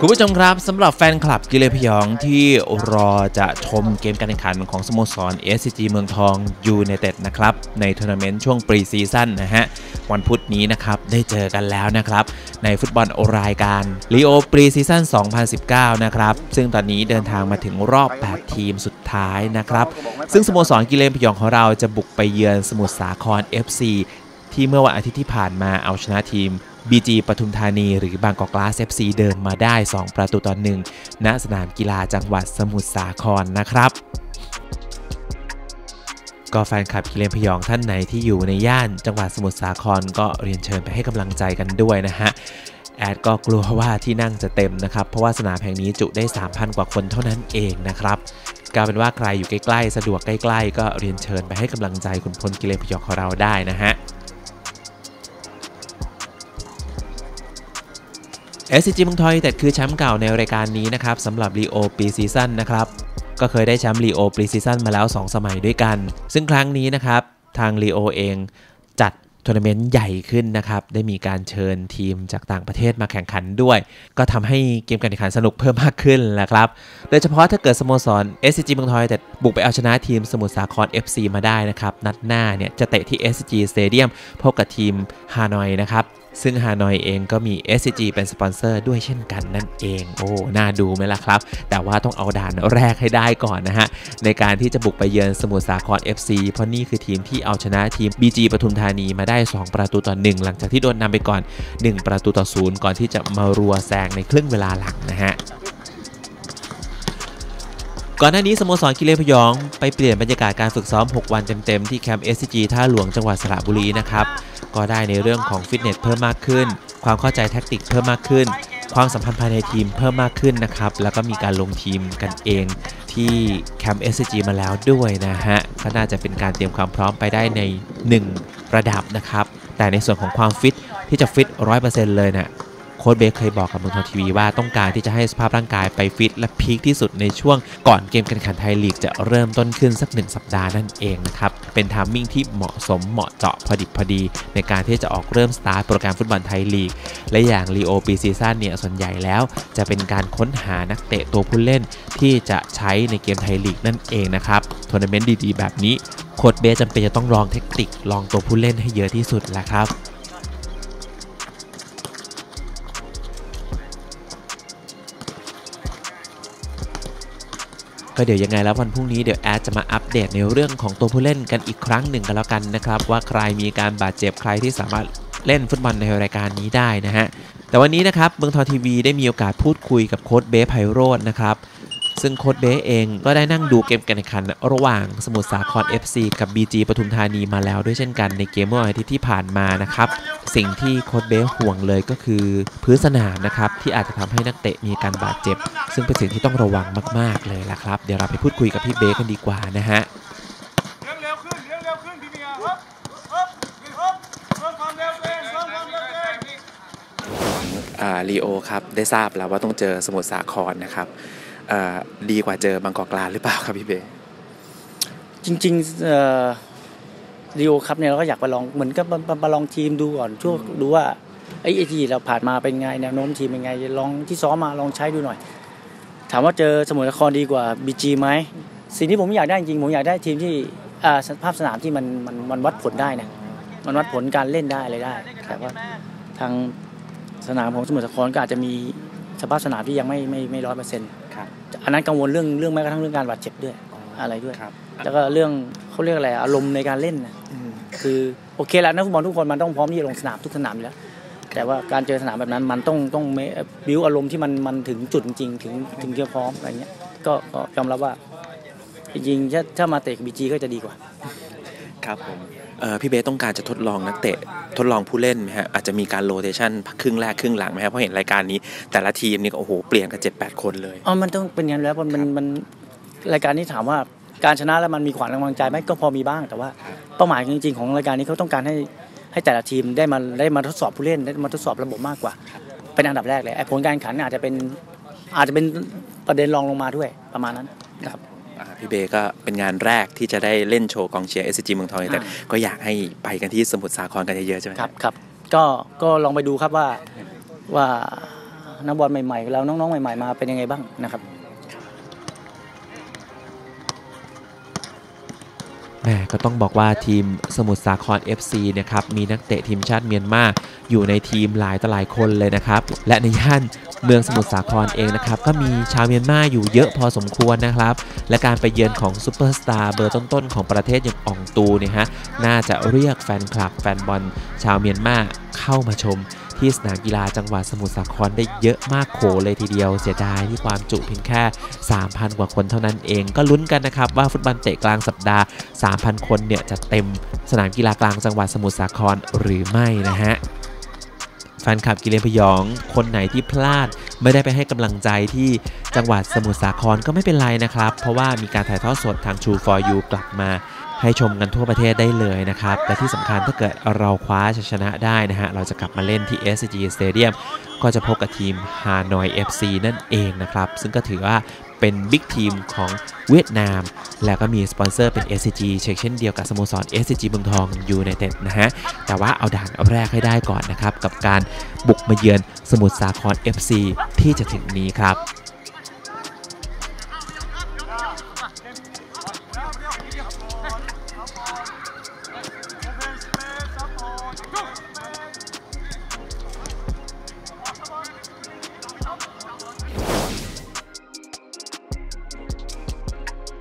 คุณผู้ชมครับสำหรับแฟนคลับกิเลพยองที่รอจะชมเกมการแข่งขันของสโมสร SCG เมืองทองยูไนเต็ดนะครับ ในทัวร์นาเมนต์ช่วงปรีซีซั่นนะฮะ วันพุธนี้นะครับ ได้เจอกันแล้วนะครับ ในฟุตบอลรายการลีโอปรีซีซั่น2019 นะครับ ซึ่งตอนนี้เดินทางมาถึงรอบ 8 ทีมสุดท้ายนะครับ ซึ่งสโมสรกิเลพยองของเราจะบุกไปเยือนสมุทรสาคร FC ที่เมื่อวันอาทิตย์ที่ผ่านมาเอาชนะทีม BG ปทุมธานี หรือบางกอกกลาส FC เดินมาได้ 2 ประตูต่อหนึ่งณสนามกีฬาจังหวัดสมุทรสาครนะครับก็แฟนคลับกิเลนพยองท่านไหนที่อยู่ในย่านจังหวัดสมุทรสาครก็เรียนเชิญไปให้กำลังใจกันด้วยนะฮะ แอดก็กลัวว่าที่นั่งจะเต็มนะครับ เพราะว่าสนามแห่งนี้จุได้ 3,000 กว่าคนเท่านั้นเองนะครับกลายเป็นว่าใครอยู่ใกล้ๆ สะดวกใกล้ ๆ ก็เรียนเชิญไปให้กำลังใจคุณพลกิเลนพยองของเราได้นะฮะ SCG เมืองทอยูไนเต็ดคือแชมป์เก่าในรายการนี้นะครับสำหรับลีโอปีซีซั่นนะครับก็เคยได้แชมป์ลีโอปีซีซั่นมาแล้ว 2 สมัยด้วยกัน ซึ่งครั้งนี้นะครับทางลีโอเองจัดทัวร์นาเมนต์ใหญ่ขึ้นนะครับ ได้มีการเชิญทีมจากต่างประเทศมาแข่งขันด้วย ก็ทำให้เกมการแข่งขันสนุกเพิ่มมากขึ้นแหละครับ โดยเฉพาะถ้าเกิดสโมสร SCG เมืองทอยูไนเต็ดบุกไปเอาชนะทีมสมุทรสาคร FC มาได้นะครับ นัดหน้าเนี่ยจะเตะที่ SCG Stadium พบกับทีมฮานอยนะครับ ซึ่งฮานอยเองก็มี SCG เป็นสปอนเซอร์ด้วยเช่นกันนั่นเอง โอ้ น่าดูไหมล่ะครับ แต่ว่าต้องเอาด่านแรกให้ได้ก่อนนะฮะ ในการที่จะบุกไปเยือนสมุทรสาคร FC เพราะนี่คือทีมที่เอาชนะทีม BG ปทุมธานีมาได้ 2 ประตูต่อ 1 หลังจากที่โดนนำไปก่อน 1 ประตูต่อ 0 ก่อนที่จะมารัวแซงในครึ่งเวลาหลังนะฮะ ก่อนหน้านี้สโมสรกิเลนพยอง ไปเปลี่ยนบรรยากาศการฝึกซ้อม 6 วันเต็มๆ ที่แคมป์ SCG ท่าหลวงจังหวัดสระบุรีนะครับ ก็ได้ในเรื่องของฟิตเนสเพิ่มมากขึ้น ความเข้าใจแท็กติกเพิ่มมากขึ้น ความสัมพันธ์ภายในทีมเพิ่มมากขึ้นนะครับ แล้วก็มีการลงทีมกันเองที่แคมป์ SCG มาแล้วด้วยนะฮะ ก็น่าจะเป็นการเตรียมความพร้อมไปได้ใน 1 ระดับนะครับ แต่ในส่วนของความฟิตที่จะฟิต 100%เลยเนะ่ย ค้ชเบคเคยบอกกับเมืองทองทีวีว่าต้องการที่จะให้สภาพร่างกายไปฟิตและพีคที่สุดในช่วงก่อนเกมการแข่งขันไทยลีกจะเริ่มต้นขึ้นสักหนึ่งสัปดาห์นั่นเองนะครับ เป็นทามมิ่งที่เหมาะสมเหมาะเจาะพอดิบพอดี ในการที่จะออกเริ่มสตาร์ทโปรแกรมฟุตบอลไทยลีก และอย่างลีโอปีซีซั่นเนี่ยส่วนใหญ่แล้ว จะเป็นการค้นหานักเตะตัวผู้เล่นที่จะใช้ในเกมไทยลีกนั่นเองนะครับทัวร์นาเมนต์ดีๆ แบบนี้โค้ชเบสจำเป็นจะต้องลองเทคนิคลองตัวผู้เล่นให้เยอะที่สุดแหละครับ ก็เดี๋ยวยังไงแล้ววันพรุ่งนี้เดี๋ยวแอดจะมาอัปเดตในเรื่องของตัวผู้เล่นกันอีกครั้งหนึ่งกันแล้วกันนะครับ ว่าใครมีการบาดเจ็บใครที่สามารถเล่นฟุตบอลในรายการนี้ได้นะฮะแต่วันนี้นะครับเมืองทองทีวีได้มีโอกาสพูดคุยกับโค้ชเบสไพโรดนะครับ ซึ่งโค้ชเบสเองก็ได้นั่งดูเกมการแข่งขัน ระหว่างสมุทรสาคร FC กับ BG ปทุมธานีมาแล้วด้วยเช่นกันในเกมเมื่อวันอาทิตย์ที่ผ่านมานะครับสิ่งที่โค้ชเบสห่วงเลยก็คือพื้นสนามนะครับที่อาจจะทำให้นักเตะมีการบาดเจ็บ ซึ่งเป็นสิ่งที่ต้องระวังมาก ๆเลยละครับ เดี๋ยวเราไปพูดคุยกับพี่เบสกันดีกว่านะฮะเลี้ยงเร็วขึ้นเลี้ยวขึ้นพี่เมียครับครับครับเพิ่มความเร็วตัวเองเพิ่มความเร็วตัวเองลีโอครับ ได้ทราบแล้วว่าต้องเจอสมุทรสาครนะครับอ่า ดีกว่าเจอบางกอกกลาหรือเปล่าครับพี่เบสจริงๆเอ่อรีโอครับเนี่ยเราก็อยากไปลองเหมือนกับมามามาลองทีมดูก่อนช่วงดูว่าไอ้ไอ้ที่เราผ่านมาเป็นไงแนวโน้มทีมเป็นไงลองที่ซ้อมมาลองใช้ดูหน่อย ถามว่าเจอสมุทรสาครดีกว่าบีจีไหมสิ่งที่ผมอยากได้จริงๆผมอยากได้ทีมที่อ่าสภาพสนามที่มันมันมันวัดผลได้นะมันวัดผลการเล่นได้อะไรได้แต่ว่าทางสนามของสมุทรสาครก็อาจจะมีสภาพสนามที่ยังไม่ไม่ไม่ร้อยเปอร์เซ็นต์ ครับอันนั้นกังวลเรื่องเรื่องแม้กระทั่งเรื่องการบาดเจ็บด้วยอะไรด้วยครับ แล้วก็เรื่องเขาเรียกอะไรอารมณ์ในการเล่นนะคือโอเคแล้วนักฟุตบอลทุกคนมันต้องพร้อมที่จะลงสนามทุกสนามอยู่แล้วแต่ว่าการเจอสนามแบบนั้นมันต้องต้องบิวอารมณ์ที่มันมันถึงจุดจริงๆถึงถึงจะพร้อมอะไรเงี้ยก็ก็ยอมรับว่าจริงๆถ้าถ้ามาเตะบีจีก็จะดีกว่า ครับผมพี่เบสต้องการจะทดลองนักเตะทดลองผู้เล่นไหมฮะอาจจะมีการโรเตชันครึ่งแรกครึ่งหลังไหมครับเพราะเห็นรายการนี้ แต่ละทีมนี่ก็โอ้โหเปลี่ยนกันเจ็ดแปดคนเลยอ๋อมันต้องเป็นอย่างนั้นแล้วมันมันรายการนี้ถามว่าการชนะแล้วมันมีขวัญกำลังใจไหมก็พอมีบ้าง แต่ว่าเป้าหมายจริง ๆ ของรายการนี้เขาต้องการให้ให้แต่ละทีมได้มาได้มาทดสอบผู้เล่นได้มาทดสอบระบบมากกว่า เป็นอันดับแรกเลยไอ้ผลการแข่งขันอาจจะเป็นอาจจะเป็นประเด็นรองลงมาด้วยประมาณนั้นนะครับ พี่เบก็เป็นงานแรกที่จะได้เล่นโชว์กองเชียร์ SCG เมืองทองยูไนแต่อ่าก็อยากให้ไปกันที่สมุทรสาครกันเยอะๆใช่ไหมครับครับก็ก็ลองไปดูครับว่าว่านักบอลใหม่ๆเราน้องๆใหม่ ๆ มาเป็นยังไงบ้างนะครับ แหมก็ต้องบอกว่าทีมสมุทรสาคร FC นะครับมีนักเตะทีมชาติเมียนมาอยู่ในทีมหลายต่อหลายคนเลยนะครับ และในย่านเมืองสมุทรสาครเองนะครับ ก็มีชาวเมียนมาอยู่เยอะพอสมควรนะครับ และการไปเยือนของซูเปอร์สตาร์เบอร์ต้นๆ ของประเทศอย่างอ่องตูเนี่ยฮะน่าจะเรียกแฟนคลับแฟนบอลชาวเมียนมาเข้ามาชม ที่สนามกีฬาจังหวัดสมุทรสาครได้เยอะมากโขเลยทีเดียวเสียดายที่ความจุเพียงแค่ 3,000 กว่าคนเท่านั้นเอง ก็ลุ้นกันนะครับว่าฟุตบอลเตะกลางสัปดาห์ 3,000 คนเนี่ยจะเต็มสนามกีฬากลางจังหวัดสมุทรสาครหรือไม่นะฮะแฟนคลับกิเลนพยอง คนไหนที่พลาดไม่ได้ไปให้กำลังใจที่จังหวัดสมุทรสาครก็ไม่เป็นไรนะครับ เพราะว่ามีการถ่ายทอดสดทาง True for You กลับมา ให้ชมกันทั่วประเทศได้เลยนะครับ และที่สำคัญถ้าเกิดเราคว้าชัยชนะได้นะฮะ เราจะกลับมาเล่นที่ SCG Stadium ก็จะพบกับทีมฮานอย FC นั่นเองนะครับ ซึ่งก็ถือว่าเป็นบิ๊กทีมของเวียดนาม แล้วก็มีสปอนเซอร์เป็น SCG เช่นเช่นเดียวกับสโมสร SCG เมืองทองยูไนเต็ดนะฮะ แต่ว่าเอาด่านแรกให้ได้ก่อนนะครับ กับการบุกมาเยือนสมุทรสาคร FC ที่จะถึงนี้ครับ